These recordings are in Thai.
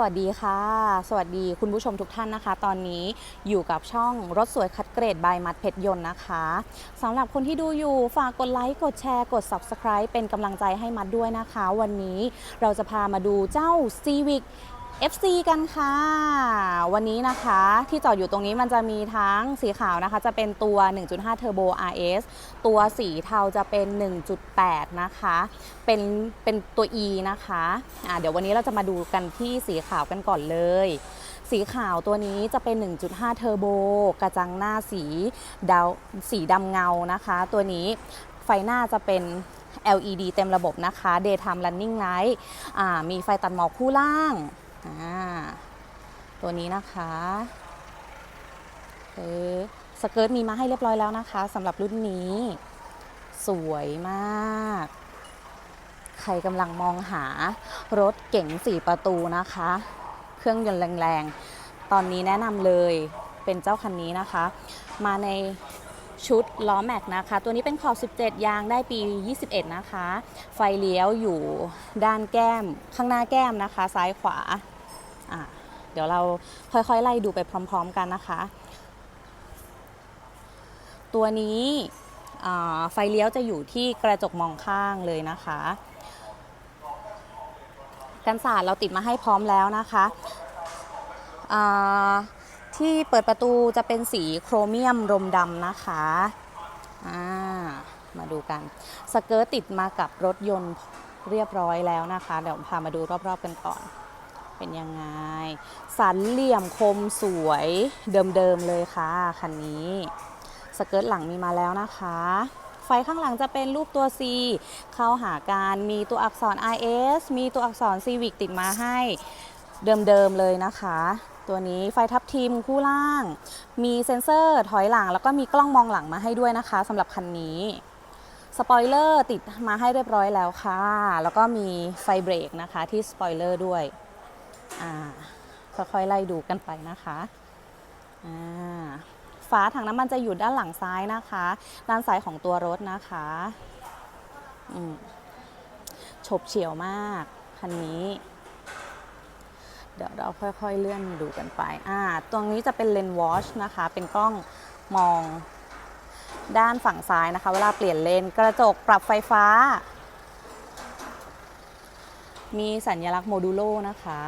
สวัสดีค่ะ สวัสดีคุณผู้ชมทุกท่านนะคะ ตอนนี้อยู่กับช่องรถสวยคัดเกรดบายมัดเพชรยนต์นะคะสำหรับคนที่ดูอยู่ฝากกดไลค์กดแชร์กด Subscribe เป็นกำลังใจให้มัดด้วยนะคะ วันนี้เราจะพามาดูเจ้า Civic FC กันค่ะ วันนี้นะคะที่จอดอยู่ตรงนี้มันจะมีทั้งสีขาวนะคะ จะเป็นตัว 1.5 Turbo RS ตัวสีเทาจะเป็น 1.8 นะคะ เป็นเป็นตัว E นะคะอ่าเดี๋ยววันนี้เราจะมาดูกันที่สีขาวกันก่อนเลย สีขาวตัวนี้จะเป็น 1.5เทอร์โบกระจังหน้าสีดาสีดำเงานะคะ ตัวนี้ไฟหน้าจะเป็น LED เต็มระบบนะคะ Daytime Running Light มีไฟตัดหมอกคู่ล่าง ตัวนี้นะคะเออสเกิร์ตมีมาให้เรียบร้อยแล้วนะคะสำหรับรุ่นนี้ สวยมาก ใครกำลังมองหารถเก๋ง4ประตูนะคะ เครื่องยนต์แรงๆ ตอนนี้แนะนำเลยเป็นเจ้าคันนี้นะคะ มาใน ชุดล้อแม็กนะคะ ตัวนี้เป็นขอบ 17 ยางได้ปี 21 นะคะ ไฟเลี้ยวอยู่ด้านแก้มข้างหน้าแก้มนะคะ ซ้ายขวา เดี๋ยวเราค่อยๆ ไล่ดูไปพร้อม ๆ กันนะคะ ตัวนี้ไฟเลี้ยวจะอยู่ที่กระจกมองข้างเลยนะคะกันศาสตร์เราติดมาให้พร้อมแล้วนะคะอ่า ที่เปิดประตูจะเป็นสีโครเมียมรมดำนะคะอ่ามาดูกัน สเกิร์ตติดมากับรถยนต์เรียบร้อยแล้วนะคะ เดี๋ยวพามาดูรอบๆกันก่อน เป็นยังไง สันเหลี่ยมคมสวยเดิมๆเลยค่ะคันนี้ สเกิร์ตหลังมีมาแล้วนะคะไฟข้างหลังจะเป็นรูปตัว C เข้าหาการมีตัวอักษร IS มีตัวอักษร Civic ติดมาให้เดิมๆเลยนะคะ ตัวนี้ไฟทับทิมคู่ล่าง มีเซ็นเซอร์ถอยหลัง แล้วก็มีกล้องมองหลังมาให้ด้วยนะคะสำหรับคันนี้สปอยเลอร์ติดมาให้เรียบร้อยแล้วค่ะ แล้วก็มีไฟเบรกนะคะที่สปอยเลอร์ด้วยค่อยๆไล่ดูกันไปนะคะฝาถังน้ำมันจะอยู่ด้านหลังซ้ายนะคะ ด้านซ้ายของตัวรถนะคะอืมฉบเฉียวมาก คันนี้ เดี๋ยวเราค่อยๆเลื่อนดูกันไป อ่า ตรงนี้จะเป็นเลนวอชนะคะ เป็นกล้องมองด้านฝั่งซ้ายนะคะ เวลาเปลี่ยนเลนกระจกปรับไฟฟ้า มีสัญลักษณ์โมดูโลนะคะ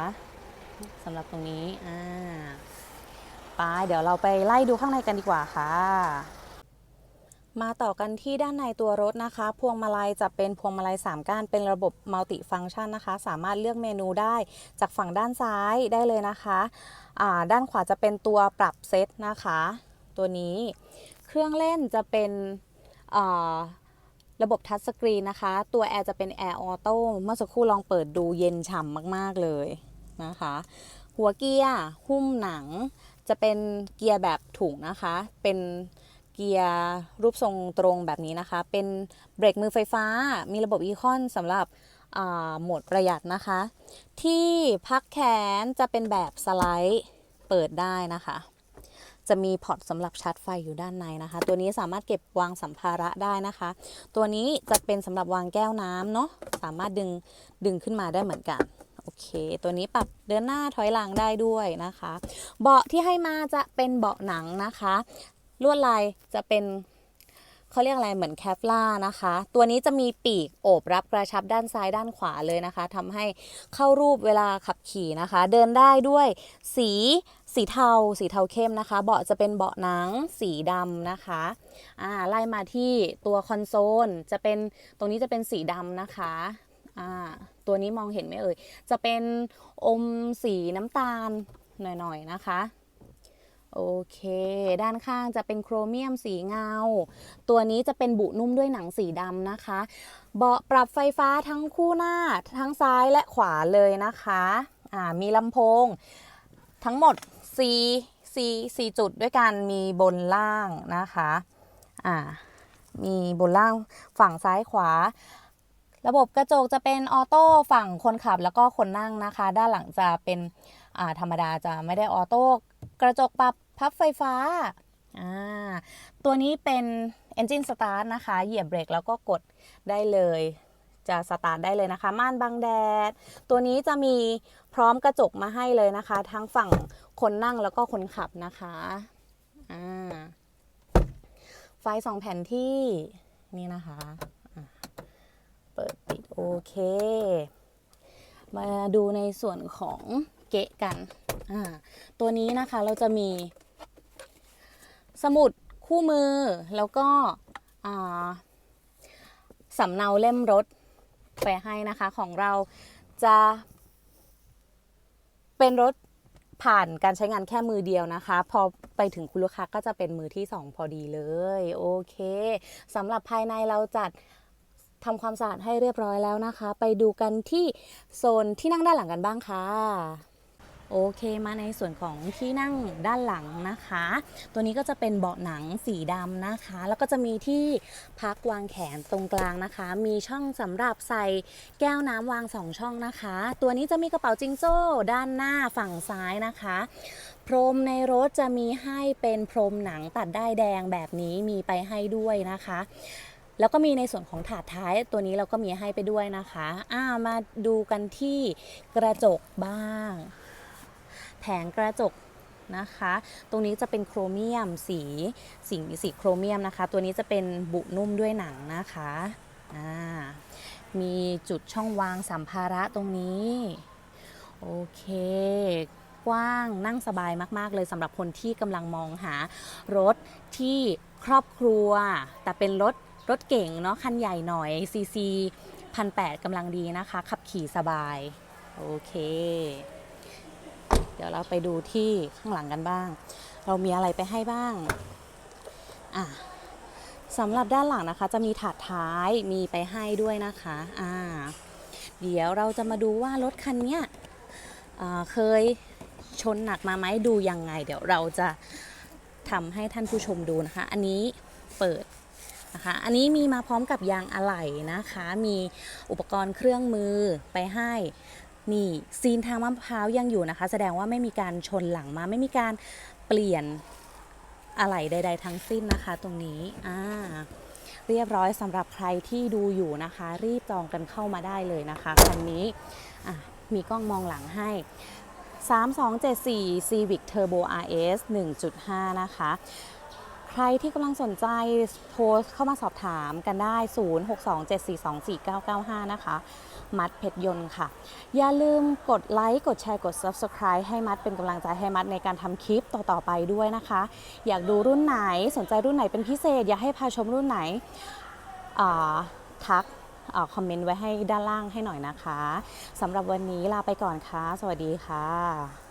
สำหรับตรงนี้ อ่า ไป เดี๋ยวเราไปไล่ดูข้างในกันดีกว่าค่ะ มาต่อกันที่ด้านในตัวรถนะคะ พวงมาลัยจะเป็นพวงมาลัย 3 ก้าน เป็นระบบมัลติฟัง c t ชันนะคะ สามารถเลือกเมนูได้จากฝั่งด้านซ้ายได้เลยนะคะด้านขวาจะเป็นตัวปรับเซตนะคะ ตัวนี้เครื่องเล่นจะเป็นระบบทัชสกรีนนะคะ ตัวแอร์จะเป็นแอร์ออโต้เมื่อสักครู่ลองเปิดดูเย็นฉ่ำมากๆเลยนะคะ หัวเกียร์หุ้มหนัง จะเป็นเกียร์แบบถุงนะคะ เป็น กียร์รูปทรงตรงแบบนี้นะคะ เป็นเบรกมือไฟฟ้า มีระบบอีคอนสำหรับโหมดประหยัดนะคะ ที่พักแขนจะเป็นแบบสไลด์เปิดได้นะคะ จะมีพอร์ตสำหรับชาร์จไฟอยู่ด้านในนะคะ ตัวนี้สามารถเก็บวางสัมภาระได้นะคะ ตัวนี้จะเป็นสำหรับวางแก้วน้ำเนาะสามารถดึงดึงขึ้นมาได้เหมือนกันโอเค ตัวนี้ปรับเดินหน้าถอยหลังได้ด้วยนะคะ เบาะที่ให้มาจะเป็นเบาะหนังนะคะ ลวดลายจะเป็นเขาเรียกอะไรเหมือนแคฟล่านะคะ ตัวนี้จะมีปีกโอบรับกระชับด้านซ้ายด้านขวาเลยนะคะทำให้เข้ารูปเวลาขับขี่นะคะ เดินได้ด้วยสีสีเทา สีเทาเข้มนะคะ เบาะจะเป็นเบาะหนังสีดำนะคะอ่าไล่มาที่ตัวคอนโซลจะเป็นตรงนี้จะเป็นสีดำนะคะอ่าตัวนี้มองเห็นไหมเอ่ยจะเป็นอมสีน้ำตาลหน่อยๆนะคะ โอเค ด้านข้างจะเป็นโครเมียมสีเงา ตัวนี้จะเป็นบุนุ่มด้วยหนังสีดำนะคะ เบาะปรับไฟฟ้าทั้งคู่หน้า ทั้งซ้ายและขวาเลยนะคะอ่ามีลำโพง ทั้งหมด 4 4 4จุดด้วยกัน มีบนล่างนะคะอ่ามีบนล่างฝั่งซ้ายขวา ระบบกระจกจะเป็นออโต้ฝั่งคนขับแล้วก็คนนั่งนะคะ ด้านหลังจะเป็นอ่าธรรมดาจะไม่ได้ออโต้กระจกปรับ พับไฟฟ้าอ่าตัวนี้เป็น Engine Start นะคะ เหยียบเบรกแล้วก็กดได้เลย จะสตาร์ทได้เลยนะคะ ม่านบังแดด ตัวนี้จะมีพร้อมกระจกมาให้เลยนะคะ ทั้งฝั่งคนนั่งแล้วก็คนขับนะคะอ่าไฟสองแผ่นที่นี่นะคะอะเปิดปิดโอเค มาดูในส่วนของเกะกันอ่าตัวนี้นะคะเราจะมี สมุดคู่มือแล้วก็สำเนาเล่มรถไปให้นะคะของเราจะเป็นรถผ่านการใช้งานแค่มือเดียวนะคะ พอไปถึงคุณลูกค้าก็จะเป็นมือที่ 2 พอดีเลย โอเคสำหรับภายในเราจัดทำความสะอาดให้เรียบร้อยแล้วนะคะ ไปดูกันที่โซนที่นั่งด้านหลังกันบ้างค่ะ โอเคมาในส่วนของที่นั่งด้านหลังนะคะ ตัวนี้ก็จะเป็นเบาะหนังสีดำนะคะ แล้วก็จะมีที่พักวางแขนตรงกลางนะคะ มีช่องสำหรับใส่แก้วน้ำวางสองช่องนะคะ ตัวนี้จะมีกระเป๋าจิงโจ้ด้านหน้าฝั่งซ้ายนะคะพรมในรถจะมีให้เป็นพรมหนังตัดได้แดงแบบนี้มีไปให้ด้วยนะคะ แล้วก็มีในส่วนของถาดท้ายตัวนี้เราก็มีให้ไปด้วยนะคะ อ่ามาดูกันที่กระจกบ้าง แผงกระจกนะคะ ตรงนี้จะเป็นโครเมียมสีสีสีโครเมียมนะคะ ตัวนี้จะเป็นบุนุ่มด้วยหนังนะคะมีจุดช่องวางสัมภาระตรงนี้ โอเคกว้างนั่งสบายมาก ๆ เลยสำหรับคนที่กำลังมองหารถที่ครอบครัว แต่เป็นรถรถเก่งเนาะคันใหญ่หน่อย CC พันแปดกำลังดีนะคะ ขับขี่สบาย โอเค ดี๋ยวเราไปดูที่ข้างหลังกันบ้าง เรามีอะไรไปให้บ้างอะสำหรับด้านหลังนะคะ จะมีถาดท้ายมีไปให้ด้วยนะคะอ่าเดี๋ยวเราจะมาดูว่ารถคันนี้เคยชนหนักมาไหมดูยังไง เดี๋ยวเราจะทำให้ท่านผู้ชมดูนะคะ อันนี้เปิดนะคะอันนี้มีมาพร้อมกับยางอะไหล่นะคะ มีอุปกรณ์เครื่องมือไปให้ นี่ซีนทางมะพร้าวยังอยู่นะคะ แสดงว่าไม่มีการชนหลังมา ไม่มีการเปลี่ยนอะไรใด ๆ ทั้งสิ้นนะคะ ตรงนี้อ่าเรียบร้อยสำหรับใครที่ดูอยู่นะคะ รีบจองกันเข้ามาได้เลยนะคะคันนี้มีกล้องมองหลังให้ 3274 Civic Turbo RS 1.5 นะคะ ใครที่กำลังสนใจโทรเข้ามาสอบถามกันได้ 0627424995 นะคะ มัดเพชรยนต์ค่ะ อย่าลืมกดไลค์กดแชร์กด Subscribe ให้มัดเป็นกำลังใจให้มัดในการทำคลิปต่อ ๆ ไปด้วยนะคะ อยากดูรุ่นไหนสนใจรุ่นไหนเป็นพิเศษ อยากให้พาชมรุ่นไหนทักอคอมเมนต์ไว้ให้ด้านล่างให้หน่อยนะคะสำหรับวันนี้ลาไปก่อนค่ะ สวัสดีค่ะ